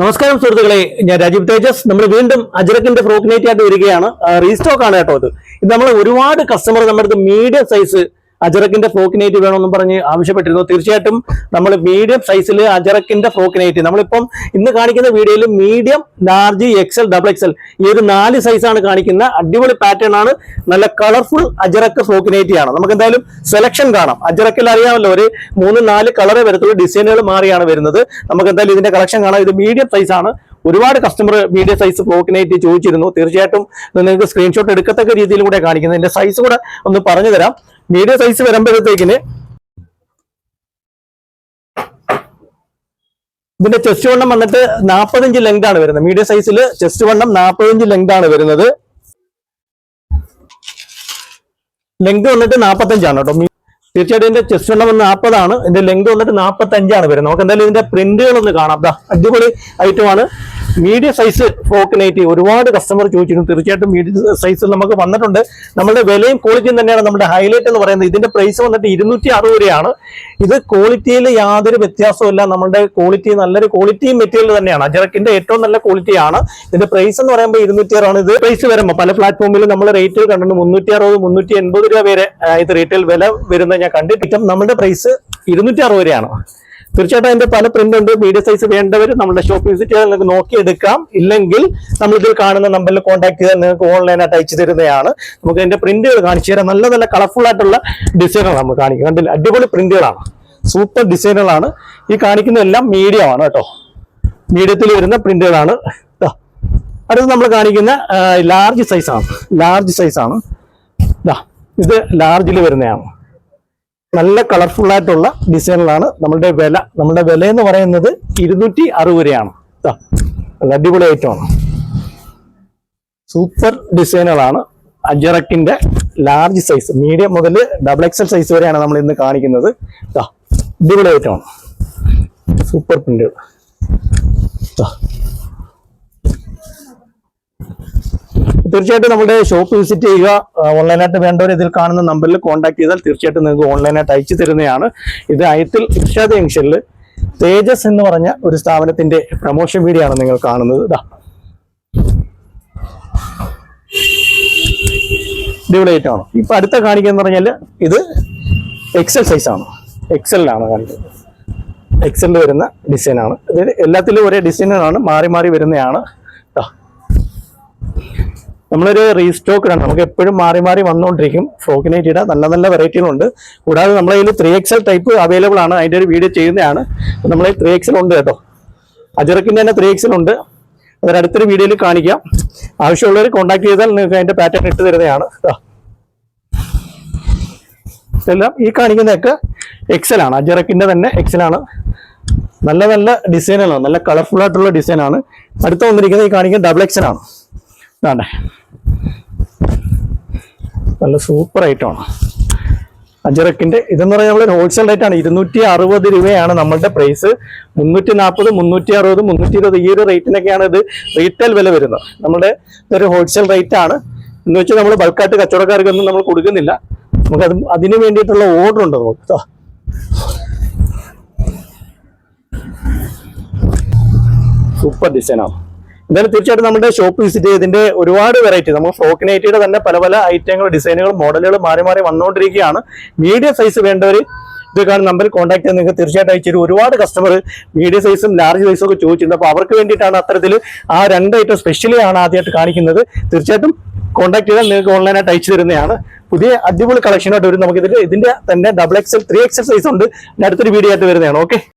നമസ്കാരം സുഹൃത്തുക്കളെ ഞാൻ രാജീവ് തേജസ്. നമ്മൾ വീണ്ടും അജറക്കിന്റെ ഫ്രോക്ക് നൈറ്റ് ആയിട്ട് വരികയാണ് റീസ്റ്റോക്ക് ആണ് കേട്ടോ ഇത്. ഇത് നമ്മൾ ഒരുപാട് കസ്റ്റമർ നമ്മുടെ അടുത്ത് മീഡിയം സൈസ് അജറക്കിന്റെ ഫ്രോക്ക് നൈറ്റ് വേണമെന്നും പറഞ്ഞ് ആവശ്യപ്പെട്ടിരുന്നു. തീർച്ചയായിട്ടും നമ്മൾ മീഡിയം സൈസിൽ അജറക്കിന്റെ ഫ്രോക്ക് നൈറ്റ് നമ്മളിപ്പം ഇന്ന് കാണിക്കുന്ന വീഡിയോയിൽ medium large XL double XL ഈ ഒരു നാല് സൈസാണ് കാണിക്കുന്ന അടിപൊളി പാറ്റേൺ ആണ്. നല്ല കളർഫുൾ അജറക്ക് ഫ്രോക്ക് നൈറ്റി ആണ്. നമുക്ക് എന്തായാലും സെലക്ഷൻ കാണാം. അജറക്കിൽ അറിയാമല്ലോ ഒരു മൂന്ന് നാല് കളറേ വരത്തുള്ളൂ ഡിസൈനുകൾ മാറിയാണ് വരുന്നത്. നമുക്ക് എന്തായാലും ഇതിന്റെ കളക്ഷൻ കാണാം. ഇത് മീഡിയം സൈസ് ആണ്. ഒരുപാട് കസ്റ്റമർ മീഡിയം സൈസ് ഫ്ലോക്കിനേറ്റ് ചോദിച്ചിരുന്നു. തീർച്ചയായിട്ടും നിങ്ങൾക്ക് സ്ക്രീൻഷോട്ട് എടുക്കത്തക്ക രീതിയിൽ കൂടെ കാണിക്കുന്നത് ഇതിന്റെ സൈസ് കൂടെ ഒന്ന് പറഞ്ഞു തരാം മീഡിയം സൈസ് വരുമ്പോഴത്തേക്കിന് ഇതിന്റെ ചെസ്റ്റ് വണ്ണം വന്നിട്ട് നാൽപ്പത്തഞ്ച് ലെങ്ത് ആണ് വരുന്നത്. മീഡിയം സൈസിൽ ചെസ്റ്റ് വണ്ണം നാൽപ്പത്തഞ്ച് ലെങ്ത് ആണ് വരുന്നത്. ലെങ്ത് വന്നിട്ട് നാൽപ്പത്തഞ്ചാണ് കേട്ടോ. തീർച്ചയായിട്ടും ഇതിന്റെ ചെസ്റ്റ് വണ്ണം വന്ന് നാൽപ്പതാണ് ഇതിന്റെ ലെങ്ത് വന്നിട്ട് നാൽപ്പത്തഞ്ചാണ് വരുന്നത്. നമുക്ക് എന്തായാലും ഇതിന്റെ പ്രിന്റുകൾ ഒന്ന് കാണാം. അടിപൊളി ഐറ്റമാണ് മീഡിയം സൈസ് ഫ്രോക്ക് നൈറ്റി ഒരുപാട് കസ്റ്റമർ ചോദിച്ചിരുന്നു തീർച്ചയായിട്ടും മീഡിയ സൈസ് നമുക്ക് വന്നിട്ടുണ്ട്. നമ്മുടെ വിലയും ക്വാളിറ്റിയും തന്നെയാണ് നമ്മുടെ ഹൈലൈറ്റ് എന്ന് പറയുന്നത്. ഇതിന്റെ പ്രൈസ് വന്നിട്ട് ഇരുന്നൂറ്റി അറുപത് രൂപയാണ്. ഇത് ക്വാളിറ്റിയിൽ യാതൊരു വ്യത്യാസവുമില്ല. നമ്മുടെ ക്വാളിറ്റി നല്ലൊരു ക്വാളിറ്റി മെറ്റീരിയൽ തന്നെയാണ്. അജറക്കിന്റെ ഏറ്റവും നല്ല ക്വാളിറ്റിയാണ് ഇതിന്റെ പ്രൈസ് എന്ന് പറയുമ്പോൾ ഇരുന്നൂറ്റി ആറാണ് ഇത് പ്രൈസ് വരുമ്പോൾ പല പ്ലാറ്റ്ഫോമിലും നമ്മൾ റേറ്റ് കണ്ടിട്ടുണ്ട് മുന്നൂറ്റി അറുപത് മുന്നൂറ്റി എൺപത് രൂപ വരെ ഇത് റീറ്റെയിൽ വില വരുന്നത് ഞാൻ കണ്ടിട്ടും നമ്മുടെ പ്രൈസ് ഇരുന്നൂറ്റി അറുപത് രൂപയാണ്. തീർച്ചയായിട്ടും അതിന്റെ പല പ്രിന്റ് ഉണ്ട്. മീഡിയ സൈസ് വേണ്ടവർ നമ്മുടെ ഷോപ്പ് വിസിറ്റ് ചെയ്താൽ നിങ്ങൾക്ക് നോക്കിയെടുക്കാം. ഇല്ലെങ്കിൽ നമ്മൾ ഇതിൽ കാണുന്ന നമ്പറിൽ കോൺടാക്ട് ചെയ്താൽ നിങ്ങൾക്ക് ഓൺലൈനായിട്ട് അയച്ചു തരുന്നതാണ്. നമുക്ക് അതിന്റെ പ്രിന്റുകൾ കാണിച്ചു തരാം. നല്ല നല്ല കളർഫുൾ ആയിട്ടുള്ള ഡിസൈനുകൾ നമ്മൾ കാണിക്കും കണ്ടില്ല? അടിപൊളി പ്രിന്റുകളാണ് സൂപ്പർ ഡിസൈനുകളാണ് ഈ കാണിക്കുന്ന എല്ലാം മീഡിയം ആണ് കേട്ടോ. മീഡിയത്തിൽ വരുന്ന പ്രിന്റുകളാണ്. അടുത്ത് നമ്മൾ കാണിക്കുന്ന ലാർജ് സൈസാണ് ലാർജ് സൈസാണ് ദാ ഇത് ലാർജിൽ വരുന്നതാണ്. നല്ല കളർഫുൾ ആയിട്ടുള്ള ഡിസൈനിലാണ് നമ്മളുടെ വില. നമ്മുടെ വില എന്ന് പറയുന്നത് ഇരുന്നൂറ്റി അറുപത് രൂപയാണ് അടിപൊളി ഐറ്റമാണ് സൂപ്പർ ഡിസൈനുകളാണ് അജറക്കിന്റെ ലാർജ് സൈസ് മീഡിയം മുതൽ ഡബിൾ എക്സൽ സൈസ് വരെയാണ് നമ്മൾ ഇന്ന് കാണിക്കുന്നത്. അടിപൊളി ഐറ്റമാണ് സൂപ്പർ പ്രിന്റുകൾ തീർച്ചയായിട്ടും നമ്മുടെ ഷോപ്പ് വിസിറ്റ് ചെയ്യുക ഓൺലൈനായിട്ട് വേണ്ടവർ ഇതിൽ കാണുന്ന നമ്പറിൽ കോൺടാക്ട് ചെയ്താൽ തീർച്ചയായിട്ടും നിങ്ങൾക്ക് ഓൺലൈനായിട്ട് അയച്ചു തരുന്നതാണ്. ഇത് അയത്തിൽ ഇർഷാദ് ജംഗ്ഷനിൽ തേജസ് എന്ന് പറഞ്ഞ ഒരു സ്ഥാപനത്തിന്റെ പ്രമോഷൻ വീഡിയോ ആണ് നിങ്ങൾ കാണുന്നത്. ഇതാ അടിപൊളിയായിട്ടാണ് ആണ്. ഇപ്പൊ അടുത്ത കാണിക്കുക പറഞ്ഞാൽ ഇത് എക്സൽ സൈസ് ആണ്. എക്സലിലാണ് കാണിക്കുന്നത് എക്സലിൽ വരുന്ന ഡിസൈനാണ് ഇത് എല്ലാത്തിലും ഒരേ ഡിസൈനാണ് മാറി മാറി വരുന്നതാണ്. നമ്മളൊരു റീസ്റ്റോക്ക് നമുക്ക് എപ്പോഴും മാറി മാറി വന്നുകൊണ്ടിരിക്കും. ഫ്രോക്കിനൈറ്റിയുടെ നല്ല നല്ല വെറൈറ്റികളുണ്ട് കൂടാതെ നമ്മളെ കയ്യിൽ ത്രീ എക്സൽ ടൈപ്പ് അവൈലബിൾ ആണ്. അതിന്റെ ഒരു വീഡിയോ ചെയ്യുന്നതാണ്. നമ്മളെ ത്രീ എക്സൽ ഉണ്ട് കേട്ടോ. അജറക്കിന്റെ തന്നെ ത്രീ എക്സൽ ഉണ്ട്. അതൊരു അടുത്തൊരു വീഡിയോയിൽ കാണിക്കാം. ആവശ്യമുള്ളവർ കോൺടാക്ട് ചെയ്താൽ നിങ്ങൾക്ക് അതിന്റെ പാറ്റേൺ ഇട്ട് തരുന്നതാണ്. എല്ലാം ഈ കാണിക്കുന്നതൊക്കെ എക്സൽ ആണ്. അജറക്കിന്റെ തന്നെ എക്സൽ ആണ്. നല്ല നല്ല ഡിസൈനാണ് നല്ല കളർഫുൾ ആയിട്ടുള്ള ഡിസൈനാണ് അടുത്ത വന്നിരിക്കുന്നത് ഈ കാണിക്കുന്ന ഡബിൾ എക്സൽ ആണ്. ഇതാണ്ടേ. നല്ല സൂപ്പർ ഐറ്റമാണ് അജറക്കിന്റെ ഇതെന്ന് പറഞ്ഞാൽ നമ്മൾ ഹോൾസെയിൽ റേറ്റ് ആണ്. ഇരുന്നൂറ്റി അറുപത് രൂപയാണ് നമ്മളുടെ പ്രൈസ് മുന്നൂറ്റി നാൽപ്പത് മുന്നൂറ്റി അറുപത് മുന്നൂറ്റി ഇരുപത് ഈ ഒരു റേറ്റിനൊക്കെയാണ് ഇത് റീറ്റെയിൽ വില വരുന്നത്. നമ്മുടെ ഇതൊരു ഹോൾസെയിൽ റേറ്റ് ആണ്. എന്ന് വെച്ചാൽ നമ്മൾ ബൾക്കായിട്ട് കച്ചവടക്കാർക്കൊന്നും നമ്മൾ കൊടുക്കുന്നില്ല. നമുക്ക് അത് അതിന് വേണ്ടിയിട്ടുള്ള ഓർഡർ ഉണ്ട് നമുക്ക്. സൂപ്പർ ഡിസൈനാണ് എന്തായാലും തീർച്ചയായിട്ടും നമ്മുടെ ഷോപ്പ് വിസിറ്റ് ചെയ്തതിന്റെ ഒരുപാട് വെറൈറ്റി നമ്മൾ ഫ്രോക്ക് തന്നെ പല പല ഐറ്റങ്ങൾ ഡിസൈനുകൾ മോഡലുകൾ മാറി മാറി വന്നുകൊണ്ടിരിക്കുകയാണ്. മീഡിയം സൈസ് വേണ്ടവർ ഇത് കാണുന്ന നമ്പറിൽ കോൺടാക്ട് ചെയ്ത് നിങ്ങൾക്ക് തീർച്ചയായിട്ടും അയച്ചു ഒരുപാട് കസ്റ്റമർ മീഡിയം സൈസും ലാർജ് സൈസും ഒക്കെ ചോദിച്ചിട്ടുണ്ട്. അപ്പോൾ അവർക്ക് വേണ്ടിയിട്ടാണ് അത്തരത്തിൽ ആ രണ്ട് ഐറ്റം സ്പെഷ്യലി ആണ് ആദ്യമായിട്ട് കാണിക്കുന്നത്. തീർച്ചയായിട്ടും കോൺടാക്ട് ചെയ്താൽ നിങ്ങൾക്ക് ഓൺലൈനായിട്ട് അയച്ചു തരുന്നതാണ്. പുതിയ അടിപൊളി കളക്ഷനായിട്ട് വരും നമുക്കിതിൽ ഇതിന്റെ തന്നെ double XL three XL size ഉണ്ട്. അടുത്തൊരു വീഡിയോ ആയിട്ട് വരുന്നതാണ്. ഓക്കെ